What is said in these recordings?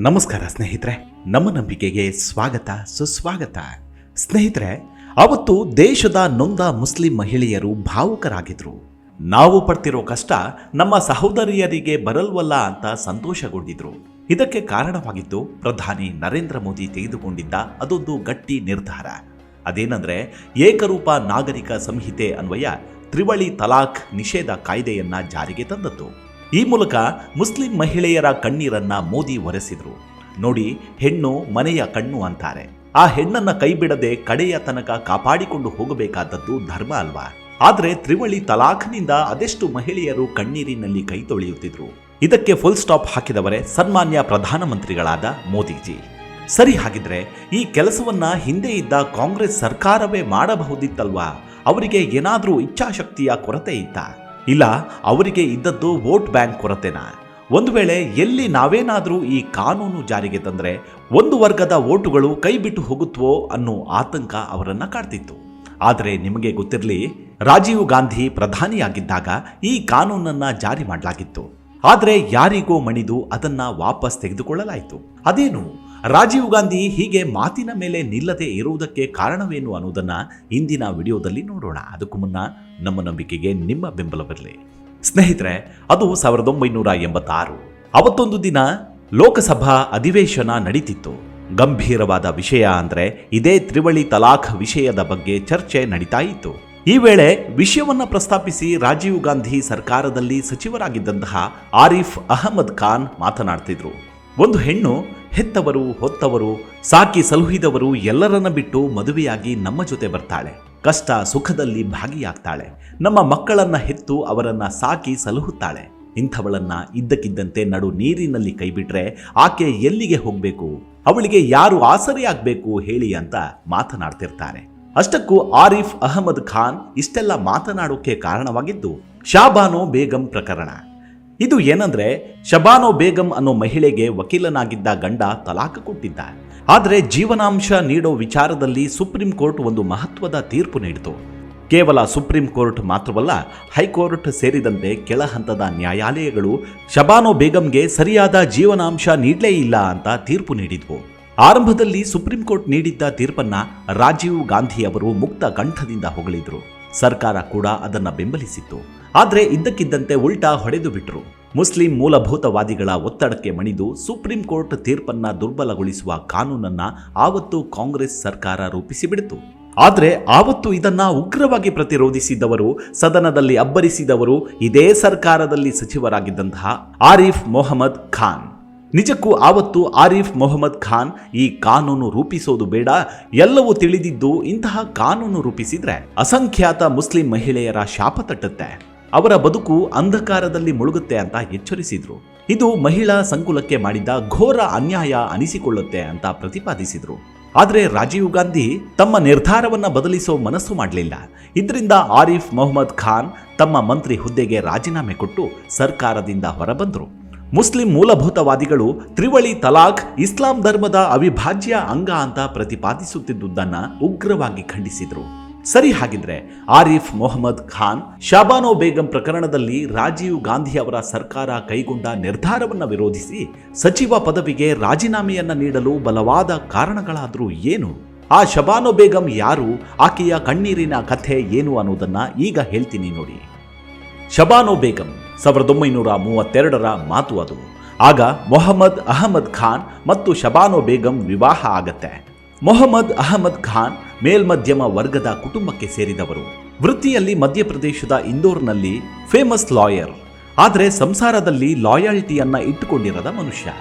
ನಮಸ್ಕಾರ ಸ್ನೇಹಿತರೆ, ನಮ್ಮ ನಂಬಿಕೆಗೆ ಸ್ವಾಗತ, ಸುಸ್ವಾಗತ. ಸ್ನೇಹಿತರೆ ಅವತ್ತು ದೇಶದ ನೊಂದ ಮುಸ್ಲಿಂ ಮಹಿಳೆಯರು ಭಾವುಕರಾಗಿದ್ರು. ನಾವು ಪಡ್ತಿರೋ ಕಷ್ಟ ನಮ್ಮ ಸಹೋದರಿಯರಿಗೆ ಬರಲ್ವಲ್ಲ ಅಂತ ಸಂತೋಷಗೊಂಡಿದ್ರು. ಇದಕ್ಕೆ ಕಾರಣವಾಗಿದ್ದು ಪ್ರಧಾನಿ ನರೇಂದ್ರ ಮೋದಿ ತೆಗೆದುಕೊಂಡಿದ್ದ ಅದೊಂದು ಗಟ್ಟಿ ನಿರ್ಧಾರ. ಅದೇನಂದ್ರೆ, ಏಕರೂಪ ನಾಗರಿಕ ಸಂಹಿತೆ ಅನ್ವಯ ತ್ರಿವಳಿ ತಲಾಖ್ ನಿಷೇಧ ಕಾಯ್ದೆಯನ್ನ ಜಾರಿಗೆ ತಂದದ್ದು. ಈ ಮೂಲಕ ಮುಸ್ಲಿಂ ಮಹಿಳೆಯರ ಕಣ್ಣೀರನ್ನ ಮೋದಿ ಒರೆಸಿದ್ರು. ನೋಡಿ, ಹೆಣ್ಣು ಮನೆಯ ಕಣ್ಣು ಅಂತಾರೆ. ಆ ಹೆಣ್ಣನ್ನ ಕೈಬಿಡದೆ ಕಡೆಯ ತನಕ ಕಾಪಾಡಿಕೊಂಡು ಹೋಗಬೇಕಾದದ್ದು ಧರ್ಮ ಅಲ್ವಾ? ಆದ್ರೆ ತ್ರಿವಳಿ ತಲಾಖ್ನಿಂದ ಅದೆಷ್ಟು ಮಹಿಳೆಯರು ಕಣ್ಣೀರಿನಲ್ಲಿ ಕೈ ತೊಳೆಯುತ್ತಿದ್ರು? ಇದಕ್ಕೆ ಫುಲ್ ಸ್ಟಾಪ್ ಹಾಕಿದವರೇ ಸನ್ಮಾನ್ಯ ಪ್ರಧಾನಮಂತ್ರಿಗಳಾದ ಮೋದಿಜಿ. ಸರಿ ಹಾಗಿದ್ರೆ, ಈ ಕೆಲಸವನ್ನ ಹಿಂದೆ ಇದ್ದ ಕಾಂಗ್ರೆಸ್ ಸರ್ಕಾರವೇ ಮಾಡಬಹುದಿತ್ತಲ್ವಾ? ಅವರಿಗೆ ಏನಾದರೂ ಇಚ್ಛಾಶಕ್ತಿಯ ಕೊರತೆ ಇತ್ತಾ? ಇಲ್ಲ, ಅವರಿಗೆ ಇದ್ದದ್ದು ವೋಟ್ ಬ್ಯಾಂಕ್ ಕೊರತೆನಾ? ಒಂದು ವೇಳೆ ಎಲ್ಲಿ ನಾವೇನಾದರೂ ಈ ಕಾನೂನು ಜಾರಿಗೆ ತಂದರೆ ಒಂದು ವರ್ಗದ ವೋಟುಗಳು ಕೈ ಬಿಟ್ಟು ಹೋಗುತ್ತವೋ ಅನ್ನೋ ಆತಂಕ ಅವರನ್ನು ಕಾಡ್ತಿತ್ತು. ಆದರೆ ನಿಮಗೆ ಗೊತ್ತಿರಲಿ, ರಾಜೀವ್ ಗಾಂಧಿ ಪ್ರಧಾನಿಯಾಗಿದ್ದಾಗ ಈ ಕಾನೂನನ್ನು ಜಾರಿ ಮಾಡಲಾಗಿತ್ತು. ಆದರೆ ಯಾರಿಗೋ ಮಣಿದು ಅದನ್ನು ವಾಪಸ್ ತೆಗೆದುಕೊಳ್ಳಲಾಯಿತು. ಅದೇನು? ರಾಜೀವ್ ಗಾಂಧಿ ಹೀಗೆ ಮಾತಿನ ಮೇಲೆ ನಿಲ್ಲದೆ ಇರುವುದಕ್ಕೆ ಕಾರಣವೇನು ಅನ್ನೋದನ್ನು ಇಂದಿನ ವಿಡಿಯೋದಲ್ಲಿ ನೋಡೋಣ. ಅದಕ್ಕೂ ಮುನ್ನ ನಮ್ಮ ನಂಬಿಕೆಗೆ ನಿಮ್ಮ ಬೆಂಬಲವಿರಲಿ ಸ್ನೇಹಿತರೆ, ಅದು ಸಾವಿರದ ಒಂಬೈನೂರ ಎಂಬತ್ತಾರು. ಅವತ್ತೊಂದು ದಿನ ಲೋಕಸಭಾ ಅಧಿವೇಶನ ನಡೀತಿತ್ತು. ಗಂಭೀರವಾದ ವಿಷಯ ಅಂದ್ರೆ ಇದೇ ತ್ರಿವಳಿ ತಲಾಖ್ ವಿಷಯದ ಬಗ್ಗೆ ಚರ್ಚೆ ನಡೀತಾ ಇತ್ತು. ಈ ವೇಳೆ ವಿಷಯವನ್ನ ಪ್ರಸ್ತಾಪಿಸಿ ರಾಜೀವ್ ಗಾಂಧಿ ಸರ್ಕಾರದಲ್ಲಿ ಸಚಿವರಾಗಿದ್ದಂತಹ ಆರಿಫ್ ಅಹಮದ್ ಖಾನ್ ಮಾತನಾಡ್ತಿದ್ರು. ಒಂದು ಹೆಣ್ಣು ಹೆತ್ತವರು, ಹೊತ್ತವರು, ಸಾಕಿ ಸಲುಹಿದವರು ಎಲ್ಲರನ್ನ ಬಿಟ್ಟು ಮದುವೆಯಾಗಿ ನಮ್ಮ ಜೊತೆ ಬರ್ತಾಳೆ. ಕಷ್ಟ ಸುಖದಲ್ಲಿ ಭಾಗಿಯಾಗ್ತಾಳೆ. ನಮ್ಮ ಮಕ್ಕಳನ್ನ ಹೆತ್ತು ಅವರನ್ನ ಸಾಕಿ ಸಲಹುತ್ತಾಳೆ. ಇಂಥವಳನ್ನ ಇದ್ದಕ್ಕಿದ್ದಂತೆ ನಡು ನೀರಿನಲ್ಲಿ ಕೈಬಿಟ್ರೆ ಆಕೆ ಎಲ್ಲಿಗೆ ಹೋಗ್ಬೇಕು? ಅವಳಿಗೆ ಯಾರು ಆಸರೆಯಾಗಬೇಕು ಹೇಳಿ ಅಂತ ಮಾತನಾಡ್ತಿರ್ತಾರೆ ಅಷ್ಟಕ್ಕೂ ಆರಿಫ್ ಅಹಮದ್ ಖಾನ್ ಇಷ್ಟೆಲ್ಲ ಮಾತನಾಡೋಕೆ ಕಾರಣವಾಗಿದ್ದು, ಶಾಬಾನೋ ಬೇಗಂ ಪ್ರಕರಣ. ಇದು ಏನಂದ್ರೆ ಶಬಾನೋ ಬೇಗಂ ಅನ್ನೋ ಮಹಿಳೆಗೆ ವಕೀಲನಾಗಿದ್ದ ಗಂಡ ತಲಾಖ್ ಕೊಟ್ಟಿದ್ದ ಆದರೆ ಜೀವನಾಂಶ ನೀಡೋ ವಿಚಾರದಲ್ಲಿ ಸುಪ್ರೀಂ ಕೋರ್ಟ್ ಒಂದು ಮಹತ್ವದ ತೀರ್ಪು ನೀಡಿತು. ಕೇವಲ ಸುಪ್ರೀಂ ಕೋರ್ಟ್ ಮಾತ್ರವಲ್ಲ, ಹೈಕೋರ್ಟ್ ಸೇರಿದಂತೆ ಕೆಳ ಹಂತದ ನ್ಯಾಯಾಲಯಗಳು ಶಬಾನೋ ಬೇಗಂಗೆ ಸರಿಯಾದ ಜೀವನಾಂಶ ನೀಡಲೇ ಇಲ್ಲ ಅಂತ ತೀರ್ಪು ನೀಡಿದ್ವು. ಆರಂಭದಲ್ಲಿ ಸುಪ್ರೀಂ ಕೋರ್ಟ್ ನೀಡಿದ್ದ ತೀರ್ಪನ್ನ ರಾಜೀವ್ ಗಾಂಧಿ ಅವರು ಮುಕ್ತ ಕಂಠದಿಂದ ಹೊಗಳಿದ್ರು. ಸರ್ಕಾರ ಕೂಡ ಅದನ್ನ ಬೆಂಬಲಿಸಿತ್ತು. ಆದ್ರೆ ಇದ್ದಕ್ಕಿದ್ದಂತೆ ಉಲ್ಟಾ ಹೊಡೆದು ಬಿಟ್ಟರು ಮುಸ್ಲಿಂ ಮೂಲಭೂತವಾದಿಗಳ ಒತ್ತಡಕ್ಕೆ ಮಣಿದು ಸುಪ್ರೀಂ ಕೋರ್ಟ್ ತೀರ್ಪನ್ನ ದುರ್ಬಲಗೊಳಿಸುವ ಕಾನೂನನ್ನ ಆವತ್ತು ಕಾಂಗ್ರೆಸ್ ಸರ್ಕಾರ ರೂಪಿಸಿಬಿಡಿತು ಆದರೆ ಆವತ್ತು ಇದನ್ನ ಉಗ್ರವಾಗಿ ಪ್ರತಿರೋಧಿಸಿದವರು, ಸದನದಲ್ಲಿ ಅಬ್ಬರಿಸಿದವರು ಇದೇ ಸರ್ಕಾರದಲ್ಲಿ ಸಚಿವರಾಗಿದ್ದಂತಹ ಆರಿಫ್ ಮೊಹಮ್ಮದ್ ಖಾನ್. ನಿಜಕ್ಕೂ ಆವತ್ತು ಆರಿಫ್ ಮೊಹಮ್ಮದ್ ಖಾನ್ ಈ ಕಾನೂನು ರೂಪಿಸೋದು ಬೇಡ, ಎಲ್ಲವೂ ತಿಳಿದಿದ್ದು ಇಂತಹ ಕಾನೂನು ರೂಪಿಸಿದ್ರೆ ಅಸಂಖ್ಯಾತ ಮುಸ್ಲಿಂ ಮಹಿಳೆಯರ ಶಾಪ ತಟ್ಟುತ್ತೆ. ಅವರ ಬದುಕು ಅಂಧಕಾರದಲ್ಲಿ ಮುಳುಗುತ್ತೆ ಅಂತ ಎಚ್ಚರಿಸಿದ್ರು. ಇದು ಮಹಿಳಾ ಸಂಕುಲಕ್ಕೆ ಮಾಡಿದ ಘೋರ ಅನ್ಯಾಯ ಅನಿಸಿಕೊಳ್ಳುತ್ತೆ ಅಂತ ಪ್ರತಿಪಾದಿಸಿದ್ರು. ಆದರೆ ರಾಜೀವ್ ಗಾಂಧಿ ತಮ್ಮ ನಿರ್ಧಾರವನ್ನ ಬದಲಿಸೋ ಮನಸ್ಸು ಮಾಡಲಿಲ್ಲ. ಇದರಿಂದ ಆರಿಫ್ ಮೊಹಮ್ಮದ್ ಖಾನ್ ತಮ್ಮ ಮಂತ್ರಿ ಹುದ್ದೆಗೆ ರಾಜೀನಾಮೆ ಕೊಟ್ಟು ಸರ್ಕಾರದಿಂದ ಹೊರಬಂದರು. ಮುಸ್ಲಿಂ ಮೂಲಭೂತವಾದಿಗಳು ತ್ರಿವಳಿ ತಲಾಖ್, ಇಸ್ಲಾಂ ಧರ್ಮದ ಅವಿಭಾಜ್ಯ ಅಂಗ ಅಂತ ಪ್ರತಿಪಾದಿಸುತ್ತಿದ್ದುದನ್ನ ಉಗ್ರವಾಗಿ ಖಂಡಿಸಿದ್ರು. ಸರಿ ಹಾಗಿದ್ರೆ ಆರಿಫ್ ಮೊಹಮ್ಮದ್ ಖಾನ್ ಶಾಬಾನೋ ಬೇಗಂ ಪ್ರಕರಣದಲ್ಲಿ ರಾಜೀವ್ ಗಾಂಧಿ ಅವರ ಸರ್ಕಾರ ಕೈಗೊಂಡ ನಿರ್ಧಾರವನ್ನ ವಿರೋಧಿಸಿ ಸಚಿವ ಪದವಿಗೆ ರಾಜೀನಾಮೆಯನ್ನ ನೀಡಲು ಬಲವಾದ ಕಾರಣಗಳಾದರೂ ಏನು? ಆ ಶಬಾನೋ ಬೇಗಂ ಯಾರು? ಆಕೆಯ ಕಣ್ಣೀರಿನ ಕಥೆ ಏನು ಅನ್ನೋದನ್ನ ಈಗ ಹೇಳ್ತೀನಿ ನೋಡಿ. ಶಬಾನೋ ಬೇಗಂ ಸಾವಿರದ ಒಂಬೈನೂರ ಮೂವತ್ತೆರಡರ ಮಾತು ಅದು. ಆಗ ಮೊಹಮ್ಮದ್ ಅಹಮದ್ ಖಾನ್ ಮತ್ತು ಶಬಾನೋ ಬೇಗಂ ವಿವಾಹ ಆಗತ್ತೆ. ಮೊಹಮ್ಮದ್ ಅಹಮದ್ ಖಾನ್ ಮೇಲ್ಮಧ್ಯಮ ವರ್ಗದ ಕುಟುಂಬಕ್ಕೆ ಸೇರಿದವರು. ವೃತ್ತಿಯಲ್ಲಿ ಮಧ್ಯಪ್ರದೇಶದ ಇಂದೋರ್ನಲ್ಲಿ ಫೇಮಸ್ ಲಾಯರ್ ಆದರೆ ಸಂಸಾರದಲ್ಲಿ ಲಾಯಾಲ್ಟಿಯನ್ನ ಇಟ್ಟುಕೊಂಡಿರದ ಮನುಷ್ಯ.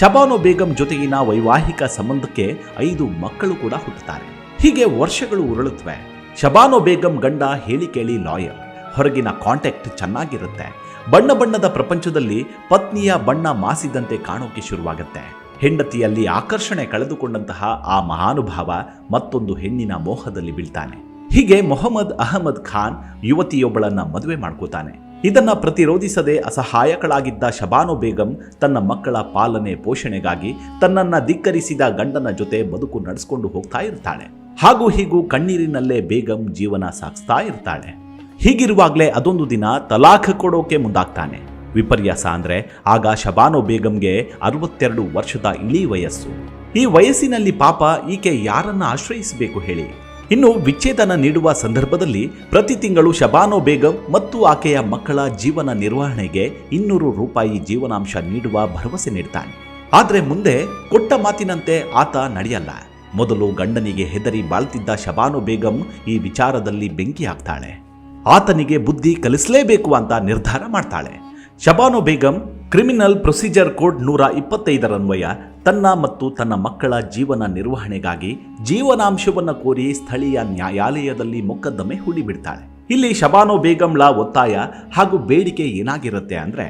ಶಬಾನೋ ಬೇಗಂ ಜೊತೆಗಿನ ವೈವಾಹಿಕ ಸಂಬಂಧಕ್ಕೆ ಐದು ಮಕ್ಕಳು ಕೂಡ ಹುಟ್ಟುತ್ತಾರೆ. ಹೀಗೆ ವರ್ಷಗಳು ಉರುಳುತ್ತವೆ ಶಬಾನೋ ಬೇಗಂ ಗಂಡ ಹೇಳಿ ಕೇಳಿ ಲಾಯರ್ ಹೊರಗಿನ ಕಾಂಟ್ಯಾಕ್ಟ್ ಚೆನ್ನಾಗಿರುತ್ತೆ. ಬಣ್ಣ ಬಣ್ಣದ ಪ್ರಪಂಚದಲ್ಲಿ ಪತ್ನಿಯ ಬಣ್ಣ ಮಾಸಿದಂತೆ ಕಾಣೋಕೆ ಶುರುವಾಗುತ್ತೆ. ಹೆಂಡತಿಯಲ್ಲಿ ಆಕರ್ಷಣೆ ಕಳೆದುಕೊಂಡಂತಹ ಆ ಮಹಾನುಭಾವ ಮತ್ತೊಂದು ಹೆಣ್ಣಿನ ಮೋಹದಲ್ಲಿ ಬೀಳ್ತಾನೆ. ಹೀಗೆ ಮೊಹಮ್ಮದ್ ಅಹಮದ್ ಖಾನ್ ಯುವತಿಯೊಬ್ಬಳನ್ನ ಮದುವೆ ಮಾಡ್ಕೋತಾನೆ. ಇದನ್ನ ಪ್ರತಿರೋಧಿಸದೆ ಅಸಹಾಯಕಳಾಗಿದ್ದ ಶಬಾನೋ ಬೇಗಂ ತನ್ನ ಮಕ್ಕಳ ಪಾಲನೆ ಪೋಷಣೆಗಾಗಿ ತನ್ನನ್ನ ಧಿಕ್ಕರಿಸಿದ ಗಂಡನ ಜೊತೆ ಬದುಕು ನಡೆಸ್ಕೊಂಡು ಹೋಗ್ತಾ ಇರ್ತಾಳೆ. ಹಾಗೂ ಹೀಗೂ ಕಣ್ಣೀರಿನಲ್ಲೇ ಬೇಗಂ ಜೀವನ ಸಾಗಿಸ್ತಾ ಇರ್ತಾಳೆ. ಹೀಗಿರುವಾಗಲೇ ಅದೊಂದು ದಿನ ತಲಾಖ್ ಕೊಡೋಕೆ ಮುಂದಾಗ್ತಾನೆ. ವಿಪರ್ಯಾಸ ಅಂದ್ರೆ ಆಗ ಶಬಾನೋ ಬೇಗಂಗೆ ಅರವತ್ತೆರಡು ವರ್ಷದ ಇಳಿ ವಯಸ್ಸು. ಈ ವಯಸ್ಸಿನಲ್ಲಿ ಪಾಪ ಈಕೆ ಯಾರನ್ನ ಆಶ್ರಯಿಸಬೇಕು ಹೇಳಿ? ಇನ್ನು ವಿಚ್ಛೇದನ ನೀಡುವ ಸಂದರ್ಭದಲ್ಲಿ ಪ್ರತಿ ತಿಂಗಳು ಶಬಾನೋ ಬೇಗಂ ಮತ್ತು ಆಕೆಯ ಮಕ್ಕಳ ಜೀವನ ನಿರ್ವಹಣೆಗೆ ಇನ್ನೂರು ರೂಪಾಯಿ ಜೀವನಾಂಶ ನೀಡುವ ಭರವಸೆ ನೀಡ್ತಾನೆ. ಆದರೆ ಮುಂದೆ ಕೊಟ್ಟ ಮಾತಿನಂತೆ ಆತ ನಡೆಯಲ್ಲ. ಮೊದಲು ಗಂಡನಿಗೆ ಹೆದರಿ ಬಾಳ್ತಿದ್ದ ಶಬಾನೋ ಬೇಗಂ ಈ ವಿಚಾರದಲ್ಲಿ ಬೆಂಕಿ ಹಾಕ್ತಾಳೆ. ಆತನಿಗೆ ಬುದ್ಧಿ ಕಲಿಸಲೇಬೇಕು ಅಂತ ನಿರ್ಧಾರ ಮಾಡ್ತಾಳೆ. Shabano Begum criminal procedure code ನೂರ ಇಪ್ಪತ್ತೈದರನ್ವಯ ತನ್ನ ಮತ್ತು ತನ್ನ ಮಕ್ಕಳ ಜೀವನ ನಿರ್ವಹಣೆಗಾಗಿ ಜೀವನಾಂಶವನ್ನು ಕೋರಿ ಸ್ಥಳೀಯ ನ್ಯಾಯಾಲಯದಲ್ಲಿ ಮೊಕದ್ದಮೆ ಹೂಡಿಬಿಡ್ತಾಳೆ. ಇಲ್ಲಿ ಶಬಾನೋ ಬೇಗಂಳ ಒತ್ತಾಯ ಹಾಗೂ ಬೇಡಿಕೆ ಏನಾಗಿರುತ್ತೆ ಅಂದರೆ,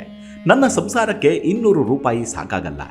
ನನ್ನ ಸಂಸಾರಕ್ಕೆ ಇನ್ನೂರು ರೂಪಾಯಿ ಸಾಕಾಗಲ್ಲ,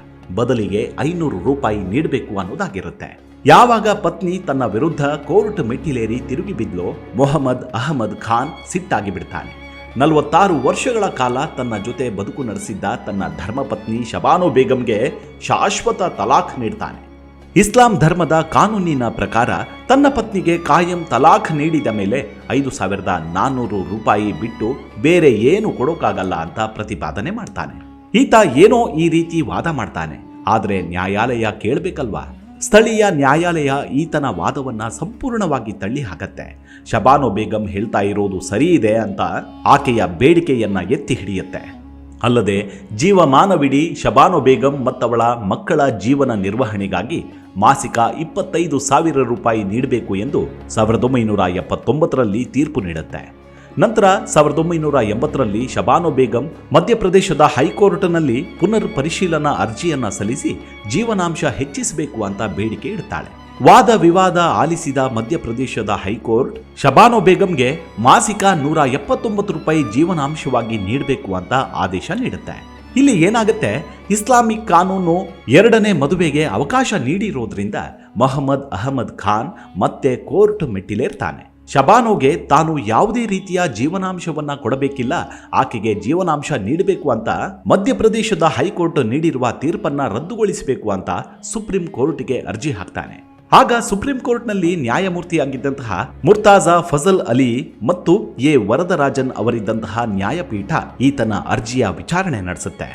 ಬದಲಿಗೆ ಐನೂರು ರೂಪಾಯಿ ನೀಡಬೇಕು ಅನ್ನೋದಾಗಿರುತ್ತೆ. ಯಾವಾಗ ಪತ್ನಿ ತನ್ನ ವಿರುದ್ಧ ಕೋರ್ಟ್ ಮೆಟ್ಟಿಲೇರಿ ತಿರುಗಿ ಬಿದ್ಲೋ, ಮೊಹಮ್ಮದ್ ಅಹಮದ್ ಖಾನ್ ಸಿಟ್ಟಾಗಿ ಬಿಡ್ತಾನೆ. ನಲವತ್ತಾರು ವರ್ಷಗಳ ಕಾಲ ತನ್ನ ಜೊತೆ ಬದುಕು ನಡೆಸಿದ್ದ ತನ್ನ ಧರ್ಮಪತ್ನಿ ಶಬಾನೋ ಬೇಗಂಗೆ ಶಾಶ್ವತ ತಲಾಖ್ ನೀಡ್ತಾನೆ. ಇಸ್ಲಾಂ ಧರ್ಮದ ಕಾನೂನಿನ ಪ್ರಕಾರ ತನ್ನ ಪತ್ನಿಗೆ ಕಾಯಂ ತಲಾಖ್ ನೀಡಿದ ಮೇಲೆ ಐದು ಸಾವಿರದ ನಾನ್ನೂರು ರೂಪಾಯಿ ಬಿಟ್ಟು ಬೇರೆ ಏನು ಕೊಡೋಕ್ಕಾಗಲ್ಲ ಅಂತ ಪ್ರತಿಪಾದನೆ ಮಾಡ್ತಾನೆ. ಈತ ಏನೋ ಈ ರೀತಿ ವಾದ ಮಾಡ್ತಾನೆ. ಆದರೆ ನ್ಯಾಯಾಲಯ ಕೇಳಬೇಕಲ್ವಾ? ಸ್ಥಳೀಯ ನ್ಯಾಯಾಲಯ ಈತನ ವಾದವನ್ನು ಸಂಪೂರ್ಣವಾಗಿ ತಳ್ಳಿ ಹಾಕತ್ತೆ. ಶಬಾನೋ ಬೇಗಂ ಹೇಳ್ತಾ ಇರೋದು ಸರಿ ಇದೆ ಅಂತ ಆಕೆಯ ಬೇಡಿಕೆಯನ್ನ ಎತ್ತಿ ಹಿಡಿಯುತ್ತೆ. ಅಲ್ಲದೆ ಜೀವಮಾನವಿಡೀ ಶಬಾನೋ ಬೇಗಂ ಮತ್ತವಳ ಮಕ್ಕಳ ಜೀವನ ನಿರ್ವಹಣೆಗಾಗಿ ಮಾಸಿಕ ಇಪ್ಪತ್ತೈದು ಸಾವಿರ ರೂಪಾಯಿ ನೀಡಬೇಕು ಎಂದು ಸಾವಿರದ ಒಂಬೈನೂರ ಎಪ್ಪತ್ತೊಂಬತ್ತರಲ್ಲಿ ತೀರ್ಪು ನೀಡುತ್ತೆ. ನಂತರ ಸಾವಿರದ ಒಂಬೈನೂರ ಎಂಬತ್ತರಲ್ಲಿ ಶಬಾನೋ ಬೇಗಂ ಮಧ್ಯಪ್ರದೇಶದ ಹೈಕೋರ್ಟ್ನಲ್ಲಿ ಪುನರ್ ಪರಿಶೀಲನಾ ಅರ್ಜಿಯನ್ನ ಸಲ್ಲಿಸಿ ಜೀವನಾಂಶ ಹೆಚ್ಚಿಸಬೇಕು ಅಂತ ಬೇಡಿಕೆ ಇಡ್ತಾಳೆ. ವಾದ ವಿವಾದ ಆಲಿಸಿದ ಮಧ್ಯಪ್ರದೇಶದ ಹೈಕೋರ್ಟ್ ಶಬಾನೋ ಬೇಗಂಗೆ ಮಾಸಿಕ ನೂರ ಎಪ್ಪತ್ತೊಂಬತ್ತು ರೂಪಾಯಿ ಜೀವನಾಂಶವಾಗಿ ನೀಡಬೇಕು ಅಂತ ಆದೇಶ ನೀಡುತ್ತೆ. ಇಲ್ಲಿ ಏನಾಗುತ್ತೆ? ಇಸ್ಲಾಮಿಕ್ ಕಾನೂನು ಎರಡನೇ ಮದುವೆಗೆ ಅವಕಾಶ ನೀಡಿರೋದ್ರಿಂದ ಮೊಹಮ್ಮದ್ ಅಹಮದ್ ಖಾನ್ ಮತ್ತೆ ಕೋರ್ಟ್ ಮೆಟ್ಟಿಲೇರ್ತಾನೆ. ಶಬಾನೋಗೆ ತಾನು ಯಾವುದೇ ರೀತಿಯ ಜೀವನಾಂಶವನ್ನ ಕೊಡಬೇಕಿಲ್ಲ, ಆಕೆಗೆ ಜೀವನಾಂಶ ನೀಡಬೇಕು ಅಂತ ಮಧ್ಯಪ್ರದೇಶದ ಹೈಕೋರ್ಟ್ ನೀಡಿರುವ ತೀರ್ಪನ್ನ ರದ್ದುಗೊಳಿಸಬೇಕು ಅಂತ ಸುಪ್ರೀಂ ಕೋರ್ಟ್ಗೆ ಅರ್ಜಿ ಹಾಕ್ತಾನೆ. ಆಗ ಸುಪ್ರೀಂ ಕೋರ್ಟ್ನಲ್ಲಿ ನ್ಯಾಯಮೂರ್ತಿಯಾಗಿದ್ದಂತಹ ಮುರ್ತಾಜಾ ಫಜಲ್ ಅಲಿ ಮತ್ತು ಎ ವರದರಾಜನ್ ಅವರಿದ್ದಂತಹ ನ್ಯಾಯಪೀಠ ಈತನ ಅರ್ಜಿಯ ವಿಚಾರಣೆ ನಡೆಸುತ್ತೆ.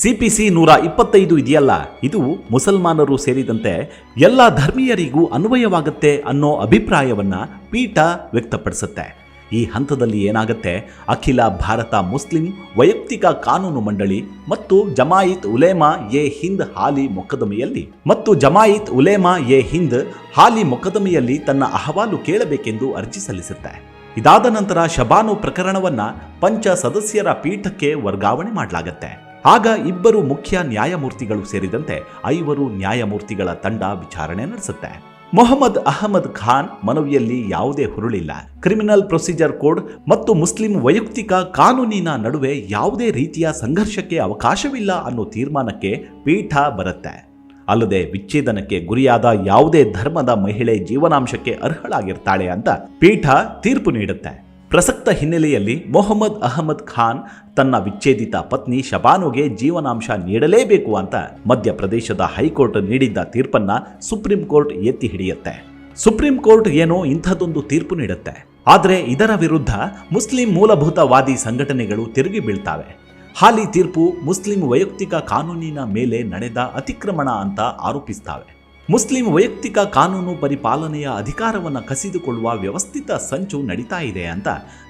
ಸಿಪಿಸಿ ನೂರ ಇಪ್ಪತ್ತೈದು ಇದೆಯಲ್ಲ? ಇದು ಮುಸಲ್ಮಾನರು ಸೇರಿದಂತೆ ಎಲ್ಲ ಧರ್ಮೀಯರಿಗೂ ಅನ್ವಯವಾಗುತ್ತೆ ಅನ್ನೋ ಅಭಿಪ್ರಾಯವನ್ನ ಪೀಠ ವ್ಯಕ್ತಪಡಿಸುತ್ತೆ. ಈ ಹಂತದಲ್ಲಿ ಏನಾಗುತ್ತೆ? ಅಖಿಲ ಭಾರತ ಮುಸ್ಲಿಂ ವೈಯಕ್ತಿಕ ಕಾನೂನು ಮಂಡಳಿ ಮತ್ತು ಜಮಾಯಿತ್ ಉಲೇಮಾ ಎ ಹಿಂದ್ ಹಾಲಿ ಮೊಕದ್ದಮೆಯಲ್ಲಿ ಮತ್ತು ಜಮಾಯಿತ್ ಉಲೇಮಾ ಎ ಹಿಂದ್ ಹಾಲಿ ಮೊಕದ್ದಮೆಯಲ್ಲಿ ತನ್ನ ಅಹವಾಲು ಕೇಳಬೇಕೆಂದು ಅರ್ಜಿ ಸಲ್ಲಿಸುತ್ತೆ. ಇದಾದ ನಂತರ ಶಬಾನು ಪ್ರಕರಣವನ್ನ ಪಂಚ ಸದಸ್ಯರ ಪೀಠಕ್ಕೆ ವರ್ಗಾವಣೆ ಮಾಡಲಾಗತ್ತೆ. ಆಗ ಇಬ್ಬರು ಮುಖ್ಯ ನ್ಯಾಯಮೂರ್ತಿಗಳು ಸೇರಿದಂತೆ ಐವರು ನ್ಯಾಯಮೂರ್ತಿಗಳ ತಂಡ ವಿಚಾರಣೆ ನಡೆಸುತ್ತೆ. ಮೊಹಮ್ಮದ್ ಅಹಮದ್ ಖಾನ್ ಮನವಿಯಲ್ಲಿ ಯಾವುದೇ ಹುರುಳಿಲ್ಲ. ಕ್ರಿಮಿನಲ್ ಪ್ರೊಸೀಜರ್ ಕೋಡ್ ಮತ್ತು ಮುಸ್ಲಿಂ ವೈಯಕ್ತಿಕ ಕಾನೂನಿನ ನಡುವೆ ಯಾವುದೇ ರೀತಿಯ ಸಂಘರ್ಷಕ್ಕೆ ಅವಕಾಶವಿಲ್ಲ ಅನ್ನೋ ತೀರ್ಮಾನಕ್ಕೆ ಪೀಠ ಬರುತ್ತೆ. ಅಲ್ಲದೆ ವಿಚ್ಛೇದನಕ್ಕೆ ಗುರಿಯಾದ ಯಾವುದೇ ಧರ್ಮದ ಮಹಿಳೆ ಜೀವನಾಂಶಕ್ಕೆ ಅರ್ಹಳಾಗಿರ್ತಾಳೆ ಅಂತ ಪೀಠ ತೀರ್ಪು ನೀಡುತ್ತೆ. ಪ್ರಸಕ್ತ ಹಿನ್ನೆಲೆಯಲ್ಲಿ ಮೊಹಮ್ಮದ್ ಅಹಮದ್ ಖಾನ್ ತನ್ನ ವಿಚ್ಛೇದಿತ ಪತ್ನಿ ಶಬಾನುಗೆ ಜೀವನಾಂಶ ನೀಡಲೇಬೇಕು ಅಂತ ಮಧ್ಯಪ್ರದೇಶದ ಹೈಕೋರ್ಟ್ ನೀಡಿದ್ದ ತೀರ್ಪನ್ನ ಸುಪ್ರೀಂ ಕೋರ್ಟ್ ಎತ್ತಿ ಹಿಡಿಯುತ್ತೆ. ಸುಪ್ರೀಂ ಕೋರ್ಟ್ ಏನೋ ಇಂಥದ್ದೊಂದು ತೀರ್ಪು ನೀಡುತ್ತೆ. ಆದರೆ ಇದರ ವಿರುದ್ಧ ಮುಸ್ಲಿಂ ಮೂಲಭೂತವಾದಿ ಸಂಘಟನೆಗಳು ತಿರುಗಿ ಬೀಳ್ತಾವೆ. ಹಾಲಿ ತೀರ್ಪು ಮುಸ್ಲಿಂ ವೈಯಕ್ತಿಕ ಕಾನೂನಿನ ಮೇಲೆ ನಡೆದ ಅತಿಕ್ರಮಣ ಅಂತ ಆರೋಪಿಸ್ತಾವೆ. ಮುಸ್ಲಿಂ ವೈಯಕ್ತಿಕ ಕಾನೂನು ಪರಿಪಾಲನೆಯ ಅಧಿಕಾರವನ್ನು ಕಸಿದುಕೊಳ್ಳುವ ವ್ಯವಸ್ಥಿತ ಸಂಚು ನಡೀತಾ ಇದೆ ಅಂತ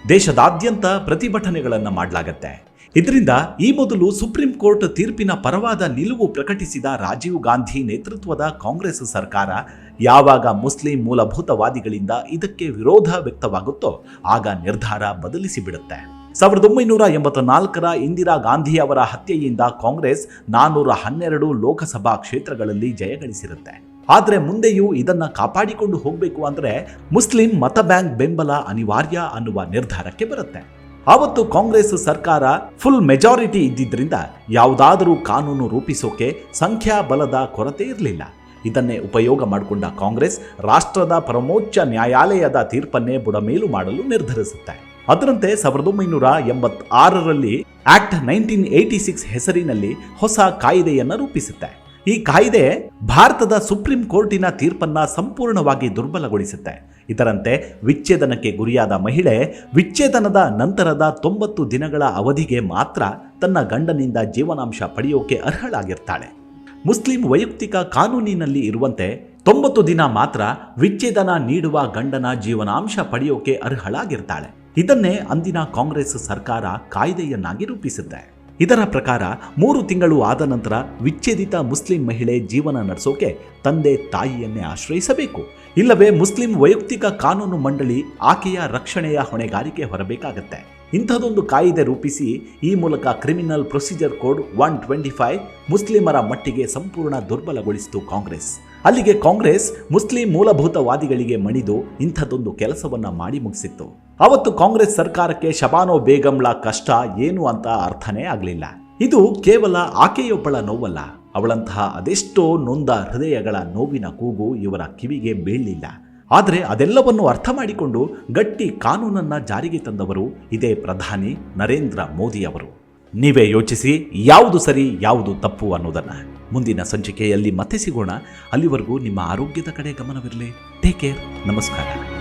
ದೇಶದಾದ್ಯಂತ ಪ್ರತಿಭಟನೆಗಳನ್ನು ಮಾಡಲಾಗತ್ತೆ. ಇದರಿಂದ ಈ ಮೊದಲು ಸುಪ್ರೀಂ ಕೋರ್ಟ್ ತೀರ್ಪಿನ ಪರವಾದ ನಿಲುವು ಪ್ರಕಟಿಸಿದ ರಾಜೀವ್ ಗಾಂಧಿ ನೇತೃತ್ವದ ಕಾಂಗ್ರೆಸ್ ಸರ್ಕಾರ ಯಾವಾಗ ಮುಸ್ಲಿಂ ಮೂಲಭೂತವಾದಿಗಳಿಂದ ಇದಕ್ಕೆ ವಿರೋಧ ವ್ಯಕ್ತವಾಗುತ್ತೋ ಆಗ ನಿರ್ಧಾರ ಬದಲಿಸಿಬಿಡುತ್ತೆ ಸಾವಿರದ ಒಂಬೈನೂರ ಎಂಬತ್ತ ನಾಲ್ಕರ ಇಂದಿರಾ ಗಾಂಧಿ ಅವರ ಹತ್ಯೆಯಿಂದ ಕಾಂಗ್ರೆಸ್ ನಾನೂರ ಹನ್ನೆರಡು ಲೋಕಸಭಾ ಕ್ಷೇತ್ರಗಳಲ್ಲಿ ಜಯಗಳಿಸಿರುತ್ತೆ ಆದರೆ ಮುಂದೆಯೂ ಇದನ್ನು ಕಾಪಾಡಿಕೊಂಡು ಹೋಗಬೇಕು ಅಂದರೆ ಮುಸ್ಲಿಂ ಮತ ಬ್ಯಾಂಕ್ ಬೆಂಬಲ ಅನಿವಾರ್ಯ ಅನ್ನುವ ನಿರ್ಧಾರಕ್ಕೆ ಬರುತ್ತೆ. ಆವತ್ತು ಕಾಂಗ್ರೆಸ್ ಸರ್ಕಾರ ಫುಲ್ ಮೆಜಾರಿಟಿ ಇದ್ದಿದ್ದರಿಂದ ಯಾವುದಾದರೂ ಕಾನೂನು ರೂಪಿಸೋಕೆ ಸಂಖ್ಯಾಬಲದ ಕೊರತೆ ಇರಲಿಲ್ಲ. ಇದನ್ನೇ ಉಪಯೋಗ ಮಾಡಿಕೊಂಡ ಕಾಂಗ್ರೆಸ್ ರಾಷ್ಟ್ರದ ಪರಮೋಚ್ಚ ನ್ಯಾಯಾಲಯದ ತೀರ್ಪನ್ನೇ ಬುಡಮೇಲು ಮಾಡಲು ನಿರ್ಧರಿಸುತ್ತೆ. ಅದರಂತೆ ಸಾವಿರದ ಒಂಬೈನೂರ ಎಂಬತ್ತಾರರಲ್ಲಿ ಆಕ್ಟ್ ನೈನ್ಟೀನ್ ಏಯ್ಟಿ ಸಿಕ್ಸ್ ಹೆಸರಿನಲ್ಲಿ ಹೊಸ ಕಾಯಿದೆಯನ್ನು ರೂಪಿಸುತ್ತೆ. ಈ ಕಾಯ್ದೆ ಭಾರತದ ಸುಪ್ರೀಂ ಕೋರ್ಟಿನ ತೀರ್ಪನ್ನ ಸಂಪೂರ್ಣವಾಗಿ ದುರ್ಬಲಗೊಳಿಸುತ್ತೆ. ಇದರಂತೆ ವಿಚ್ಛೇದನಕ್ಕೆ ಗುರಿಯಾದ ಮಹಿಳೆ ವಿಚ್ಛೇದನದ ನಂತರದ ತೊಂಬತ್ತು ದಿನಗಳ ಅವಧಿಗೆ ಮಾತ್ರ ತನ್ನ ಗಂಡನಿಂದ ಜೀವನಾಂಶ ಪಡೆಯೋಕೆ ಅರ್ಹಳಾಗಿರ್ತಾಳೆ. ಮುಸ್ಲಿಂ ವೈಯಕ್ತಿಕ ಕಾನೂನಿನಲ್ಲಿ ಇರುವಂತೆ ತೊಂಬತ್ತು ದಿನ ಮಾತ್ರ ವಿಚ್ಛೇದನ ನೀಡುವ ಗಂಡನ ಜೀವನಾಂಶ ಪಡೆಯೋಕೆ ಅರ್ಹಳಾಗಿರ್ತಾಳೆ. ಇದನ್ನೇ ಅಂದಿನ ಕಾಂಗ್ರೆಸ್ ಸರ್ಕಾರ ಕಾಯ್ದೆಯನ್ನಾಗಿ ರೂಪಿಸಿದೆ ಇದರ ಪ್ರಕಾರ ಮೂರು ತಿಂಗಳು ಆದ ನಂತರ ವಿಚ್ಛೇದಿತ ಮುಸ್ಲಿಂ ಮಹಿಳೆ ಜೀವನ ನಡೆಸೋಕೆ ತಂದೆ ತಾಯಿಯನ್ನೇ ಆಶ್ರಯಿಸಬೇಕು. ಇಲ್ಲವೇ ಮುಸ್ಲಿಂ ವೈಯಕ್ತಿಕ ಕಾನೂನು ಮಂಡಳಿ ಆಕೆಯ ರಕ್ಷಣೆಯ ಹೊಣೆಗಾರಿಕೆ ಹೊರಬೇಕಾಗತ್ತೆ. ಇಂಥದೊಂದು ಕಾಯಿದೆ ರೂಪಿಸಿ ಈ ಮೂಲಕ criminal procedure code one twenty five ಮುಸ್ಲಿಮರ ಮಟ್ಟಿಗೆ ಸಂಪೂರ್ಣ ದುರ್ಬಲಗೊಳಿಸಿತು ಕಾಂಗ್ರೆಸ್. ಅಲ್ಲಿಗೆ ಕಾಂಗ್ರೆಸ್ ಮುಸ್ಲಿಂ ಮೂಲಭೂತವಾದಿಗಳಿಗೆ ಮಣಿದು ಇಂಥದ್ದೊಂದು ಕೆಲಸವನ್ನ ಮಾಡಿ ಮುಗಿಸಿತ್ತು. ಅವತ್ತು ಕಾಂಗ್ರೆಸ್ ಸರ್ಕಾರಕ್ಕೆ ಶಬಾನೋ ಬೇಗಂಳ ಕಷ್ಟ ಏನು ಅಂತ ಅರ್ಥನೇ ಆಗಲಿಲ್ಲ. ಇದು ಕೇವಲ ಆಕೆಯೊಬ್ಬಳ ನೋವಲ್ಲ. ಅವಳಂತಹ ಅದೆಷ್ಟೋ ನೊಂದ ಹೃದಯಗಳ ನೋವಿನ ಕೂಗು ಇವರ ಕಿವಿಗೆ ಬೀಳಲಿಲ್ಲ. ಆದರೆ ಅದೆಲ್ಲವನ್ನು ಅರ್ಥ ಮಾಡಿಕೊಂಡು ಗಟ್ಟಿ ಕಾನೂನನ್ನ ಜಾರಿಗೆ ತಂದವರು ಇದೇ ಪ್ರಧಾನಿ ನರೇಂದ್ರ ಮೋದಿಯವರು ನೀವೇ ಯೋಚಿಸಿ ಯಾವುದು ಸರಿ, ಯಾವುದು ತಪ್ಪು ಅನ್ನೋದನ್ನು. ಮುಂದಿನ ಸಂಚಿಕೆಯಲ್ಲಿ ಮತ್ತೆ ಸಿಗೋಣ ಅಲ್ಲಿವರೆಗೂ ನಿಮ್ಮ ಆರೋಗ್ಯದ ಕಡೆ ಗಮನವಿರಲಿ. ಟೇಕ್ ಕೇರ್ ನಮಸ್ಕಾರ.